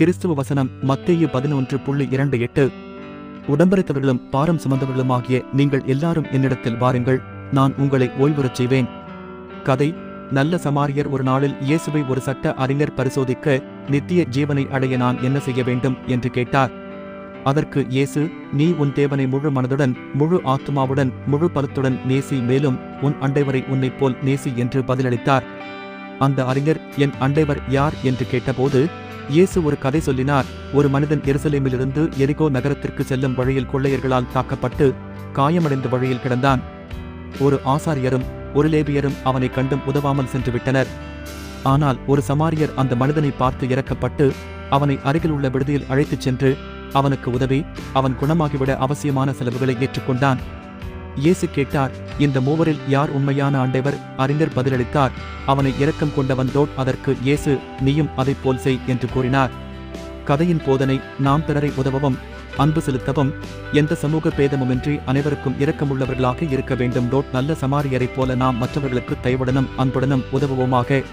கிறிஸ்துவ வசனம் மத்தேயு பதினொன்று புள்ளி இரண்டு எட்டு. உடம்பரைத்தவர்களும் பாரம் சுமந்தவர்களுமாகிய நீங்கள் எல்லாரும் என்னிடத்தில் வாருங்கள் நான் உங்களை ஓய்வுறச் செய்வேன். கதை நல்ல சமாரியர் ஒரு நாளில் இயேசுவை ஒரு சட்ட அறிஞர் பரிசோதிக்க நித்திய ஜீவனை அடைய நான் என்ன செய்ய வேண்டும் என்று கேட்டார். அதற்கு இயேசு நீ உன் தேவனை முழு மனதுடன் முழு ஆத்மாவுடன் முழு பலத்துடன் நேசி மேலும் உன் அண்டைவரை உன்னைப் போல் நேசி என்று பதிலளித்தார். அந்த அறிஞர் என் அண்டைவர் யார்? என்று கேட்டபோது இயேசு ஒரு கதை சொல்லினார். ஒரு மனிதன் எருசலேமிலிருந்து எரிகோ நகரத்திற்கு செல்லும் வழியில் கொள்ளையர்களால் தாக்கப்பட்டு காயமடைந்த வழியில் கிடந்தான். ஒரு ஆசாரியரும் ஒரு லேபியரும் அவனை கண்டும் உதவாமல் சென்று விட்டனர். ஆனால் ஒரு சமாரியர் அந்த மனிதனை பார்த்து இறக்கப்பட்டு அவனை அருகில் உள்ள விடுதியில் அழைத்துச் சென்று அவனுக்கு உதவி அவன் குணமாகிவிட அவசியமான செலவுகளை ஏற்றுக்கொண்டான். இயேசு கேட்டார் இந்த மூவரில் யார் உண்மையான ஆண்டவர்? அறிஞர் பதிலளித்தார் அவனை இரக்கம் கொண்டவன் தோட் அதற்கு இயேசு நீயும் அதைப் போல் செய் என்று கூறினார். கதையின் போதனை நாம் பிறரை உதவவும் அன்பு செலுத்தவும் எந்த சமூக பேதமுமின்றி அனைவருக்கும் இரக்கமுள்ளவர்களாக இருக்க வேண்டும். டோட் நல்ல சமாரியரைப் போல நாம் மற்றவர்களுக்கு தயவுடனும் அன்புடனும் உதவுவோமாக.